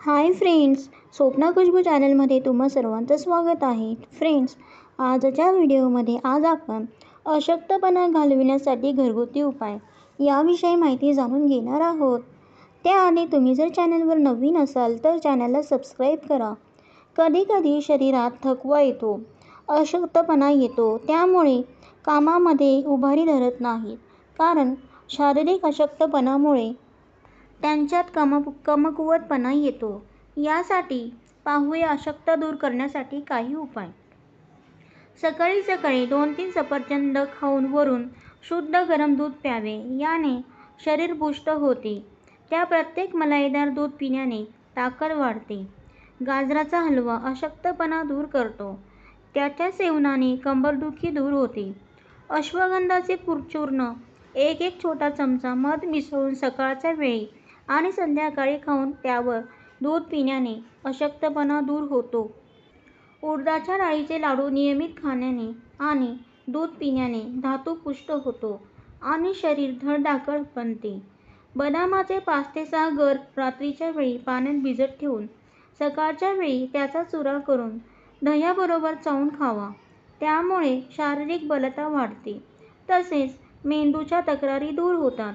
Hi friends Swapna Khushboo चॅनलमध्ये तुम्हा सर्वांचं स्वागत आहे. फ्रेंड्स आजच्या व्हिडिओमध्ये आज आपण अशक्तपणा घालविण्यासाठी घरगुती उपाय याविषयी माहिती जाणून घेणार आहोत. त्याआधी तुम्ही जर चॅनलवर नवीन असाल तर चॅनलला सबस्क्राईब करा. कधीकधी शरीरात थकवा येतो अशक्तपणा येतो त्यामुळे कामामध्ये उभारी धरत नाहीत कारण शारीरिक अशक्तपणामुळे त्यांच्यात कम कमकुवतपणा येतो. यासाठी पाहूया अशक्तता दूर करण्यासाठी काही उपाय. सकाळी सकाळी दोन तीन सफरचंद खाऊन वरून शुद्ध गरम दूध प्यावे. याने शरीर पुष्ट होते. त्या प्रत्येक मलाईदार दूध पिण्याने ताकद वाढते. गाजराचा हलवा अशक्तपणा दूर करतो. त्याच्या सेवनाने कंबरदुखी दूर होते. अश्वगंधाचे चूर्ण एक एक छोटा चमचा मध मिसळून सकाळच्या वेळी आणि संध्याकाळी खाऊन त्यावर दूध पिण्याने अशक्तपणा दूर होतो. उडदाच्या डाळीचे लाडू नियमित खाण्याने आणि दूध पिण्याने धातू पुष्ट होतो आणि शरीर धडधाकड बनते. बदामाचे पाच ते सहा गर रात्रीच्या वेळी पाण्यात भिजत ठेवून सकाळच्या वेळी त्याचा चुरा करून दह्याबरोबर चावून खावा. त्यामुळे शारीरिक बलता वाढते. तसेच मेंदूच्या तक्रारी दूर होतात.